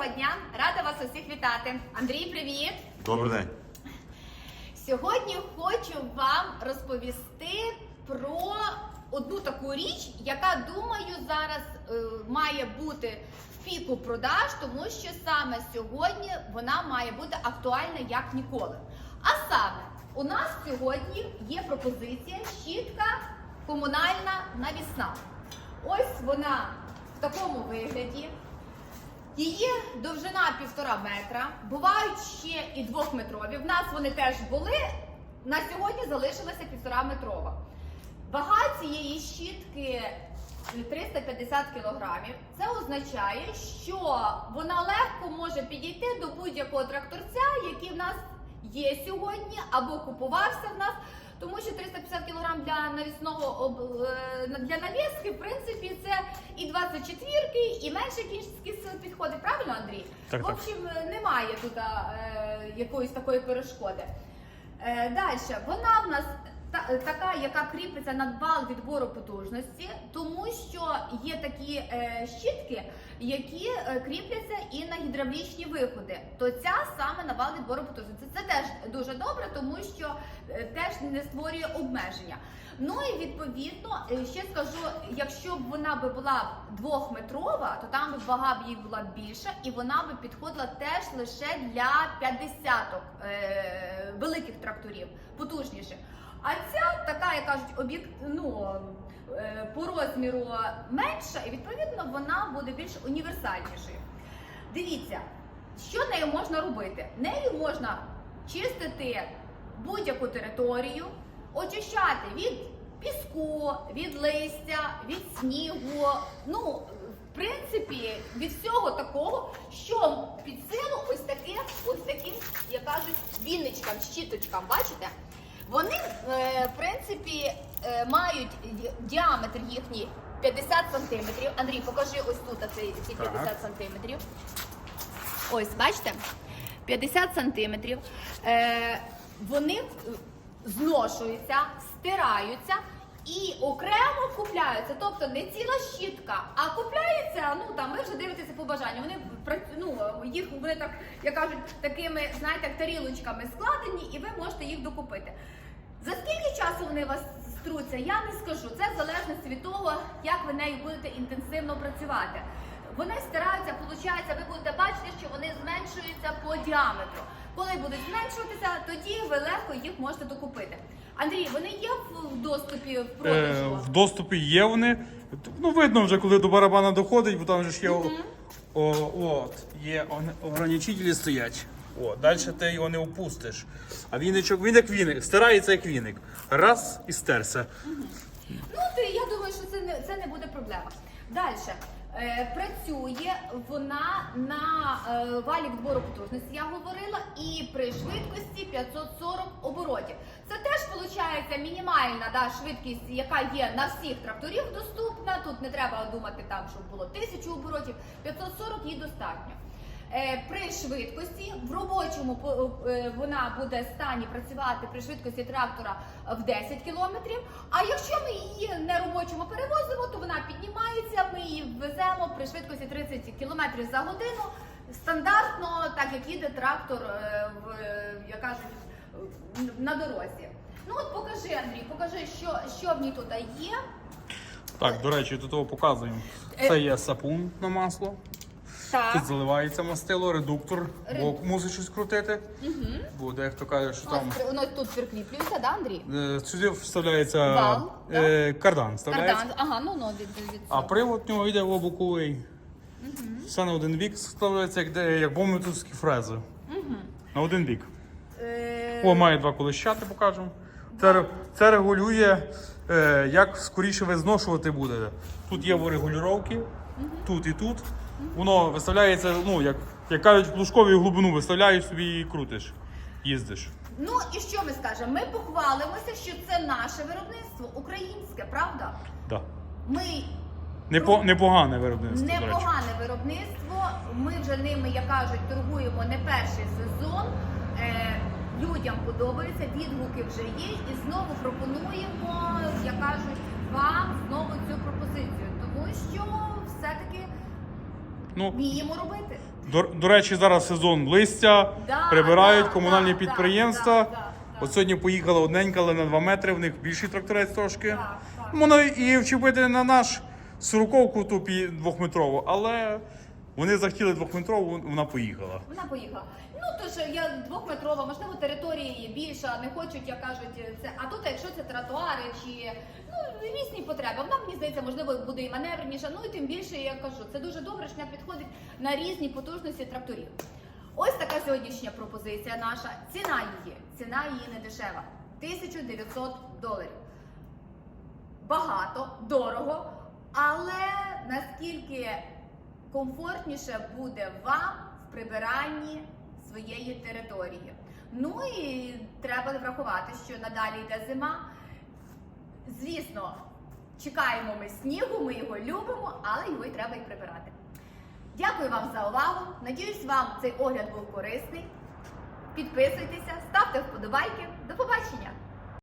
Доброго дня! Рада вас усіх вітати. Андрій, привіт! Добрий день. Сьогодні хочу вам розповісти про одну таку річ, яка думаю зараз е, має бути в піку продаж, тому що саме сьогодні вона має бути актуальна як ніколи. А саме, у нас сьогодні є пропозиція щітка комунальна навісна. Ось вона в такому вигляді. Її довжина півтора метра, бувають ще і двохметрові. В нас вони теж були. На сьогодні залишилася півтора метрова. Вага цієї щітки 350 кілограмів. Це означає, що вона легко може підійти до будь-якого тракторця, який в нас є сьогодні, або купувався в нас. Тому що 350 кг для навісного е, для навіски, в принципі, це і 24-ки, і менше кінських сил підходить. Правильно, Андрій? Так, в общем, немає тут е, якоїсь такої перешкоди. Е, Далі, вона в нас е, така, яка кріпиться на вал відбору потужності, тому що є такі е, щітки, які е, кріпляться і на гідравлічні виходи. То ця саме на вал відбору потужності. Це теж дуже добре, тому що теж не створює обмеження. Ну і відповідно ще скажу, якщо б вона би була двохметрова, то там би вага б їй була більша, і вона би підходила теж лише для 50 е, великих тракторів, потужніших. А ця така, як кажуть, об'єкт, ну, е, по розміру менша, і відповідно вона буде більш універсальнішою. Дивіться, що нею можна робити? Нею можна чистити будь-яку територію, очищати від піску, від листя, від снігу. Ну, в принципі, від всього такого, що під силу ось таким, ось таким, як кажуть, вінничкам, щіточкам, бачите? Вони, е, в принципі, е, мають діаметр їхній 50 сантиметрів. Андрій, покажи ось тут ці 50 сантиметрів. Ось, бачите? 50 сантиметрів. Е, вони зношуються, стираються і окремо купляються. Тобто не ціла щітка, а купляється, ну там ви вже дивитеся по бажанню. Вони ну, їх вони так, як кажуть, такими, знаєте, тарілочками складені, і ви можете їх докупити. За скільки часу вони вас струться, я не скажу. Це в залежності від того, як ви нею будете інтенсивно працювати. Вони стираються, виходить, ви будете бачити, що вони зменшуються по діаметру. Коли будуть зменшуватися, тоді ви легко їх можете докупити. Андрій, вони є в доступі в Е, продажу? в доступі є вони. Ну, видно вже, коли до барабана доходить, бо там же ж є. о- О, от, є он- ограничителі стоять. О, далі ти його не опустиш. А віничок, він як віник, стирається як віник. Раз і стерся. Ну, то я думаю, що це не, це не буде проблема. Далі. Е, працює вона на е, валі відбору потужності, я говорила, і при швидкості 540 оборотів. Це теж виходить мінімальна да, швидкість, яка є на всіх тракторів доступна. Тут не треба думати там, щоб було 1000 оборотів, 540 їй достатньо. Е, При швидкості в робочому е, вона буде в стані працювати при швидкості трактора в 10 км. А якщо ми її не робочому перевозимо, то вона піднімається. Ми її веземо при швидкості 30 км за годину. Стандартно, так як їде трактор е, в як кажуть, е, на дорозі. Ну от покажи, Андрій, покажи, що, що в ній тут є. Так, до речі, тут його показуємо. Це є сапун на масло. Так. Тут заливається мастило, редуктор, Ре- бок мусить щось крутити. Бо дехто каже, що там. Ось, воно тут прикріплюється, да, Андрій? е, Сюди вставляється Вал, е, кардан. Вставляється. Кардан. Ага, ну ну від, від, від А привод в нього йде обоковий. Все на один бік складається, як, де- як бомбітовські фрези. На один бік. Е, О, має два колищати, покажемо. Це, це регулює, е, як скоріше ви зношувати будете. Тут є регулювання, тут і тут. Воно виставляється, ну, як, як кажуть, в плужковій глибину виставляєш собі і крутиш, їздиш. Ну і що ми скажемо? Ми похвалимося, що це наше виробництво, українське, правда? Да. Ми Непо, непогане виробництво, до речі. непогане виробництво. Ми вже ними, як кажуть, торгуємо не перший сезон. Е, людям подобається, відгуки вже є, і знову пропонуємо, як кажуть, вам знову цю пропозицію, тому що все-таки Ну, вміємо робити. До, до речі, зараз сезон листя, Да, прибирають да, комунальні да, підприємства. да, да, да. От сьогодні поїхала одненька, але на 2 метри, в них більший тракторець трошки. Так, так. Можна і вчепити на наш сороковку ту пі- двохметрову, але вони захотіли двохметрову, вона поїхала. Вона поїхала. Ну то що я двохметрова, можливо, територія є більша, не хочуть, як кажуть, це. А тут, якщо це тротуари чи ну різні потреби, вона мені здається, можливо, буде і маневреніша. Ну і тим більше я кажу, це дуже добре, що вона підходить на різні потужності тракторів. Ось така сьогоднішня пропозиція наша. Ціна її, ціна її не дешева. 1900 доларів. Багато, дорого, але наскільки комфортніше буде вам в прибиранні своєї території. Ну і треба врахувати, що надалі йде зима. Звісно, чекаємо ми снігу, ми його любимо, але його й треба і прибирати. Дякую вам за увагу. Надіюсь, вам цей огляд був корисний. Підписуйтеся, ставте вподобайки. До побачення!